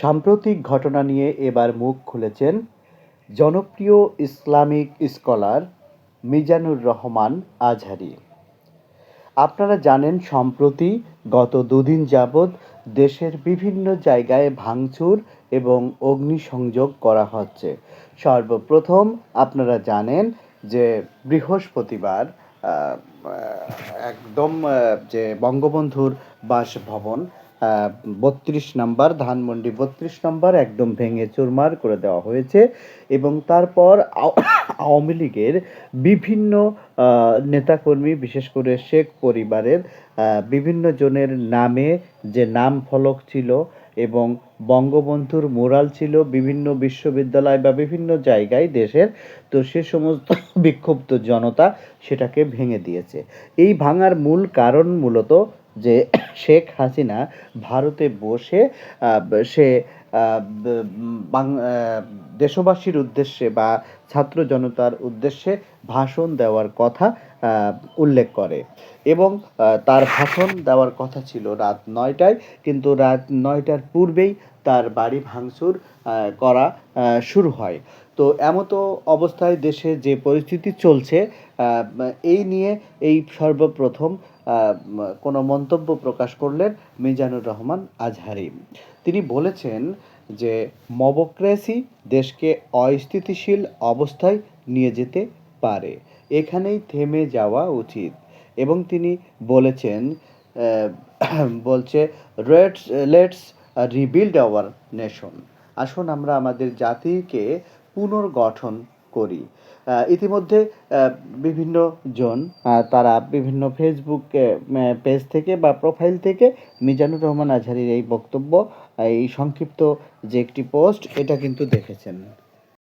সাম্প্রতিক ঘটনা নিয়ে এবার মুখ খুলেছেন জনপ্রিয় ইসলামিক স্কলার মিজানুর রহমান আজহারি। আপনারা জানেন, সম্প্রতি গত দুদিন যাবৎ দেশের বিভিন্ন জায়গায় ভাঙচুর এবং অগ্নিসংযোগ করা হচ্ছে। সর্বপ্রথম আপনারা জানেন যে বৃহস্পতিবার একদম যে বঙ্গবন্ধুর বাসভবন বত্রিশ নম্বর, ধানমন্ডি বত্রিশ নম্বর, একদম ভেঙে চুরমার করে দেওয়া হয়েছে এবং তারপর আওয়ামী লীগের বিভিন্ন নেতাকর্মী, বিশেষ করে শেখ পরিবারের বিভিন্ন জনের নামে যে নাম ফলক ছিল এবং বঙ্গবন্ধুর মোরাল ছিল বিভিন্ন বিশ্ববিদ্যালয় বা বিভিন্ন জায়গায় দেশের, তো সে সমস্ত বিক্ষুব্ধ জনতা সেটাকে ভেঙে দিয়েছে। এই ভাঙার মূল কারণ মূলত যে শেখ হাসিনা ভারতে বসে সে দেশবাসীর উদ্দেশ্যে বা ছাত্র জনতার উদ্দেশ্যে ভাষণ দেওয়ার কথা উল্লেখ করে। এবং তার ভাষণ দেওয়ার কথা ছিল রাত নয়টায়, কিন্তু রাত নয়টার পূর্বেই তার বাড়ি ভাঙচুর করা শুরু হয়। তো এমতো অবস্থায় দেশে যে পরিস্থিতি চলছে এই নিয়ে এই সর্বপ্রথম কোনো মন্তব্য প্রকাশ করলেন মিজানুর রহমান আজহারি। তিনি বলেছেন যে, মবক্রেসি দেশকে অস্থিতিশীল অবস্থায় নিয়ে যেতে পারে। এখানেই থেমে যাওয়া উচিত। এবং তিনি বলেছেন বলছে let's let's rebuild our nation আসুন আমরা আমাদের জাতিকে পুনর্গঠন করি। ইতিমধ্যে বিভিন্ন জন তারা বিভিন্ন ফেসবুক পেজ থেকে বা প্রোফাইল থেকে মিজানুর রহমান আজহারির এই বক্তব্য, এই সংক্ষিপ্ত যে একটি পোস্ট এটা কিন্তু দেখেছেন।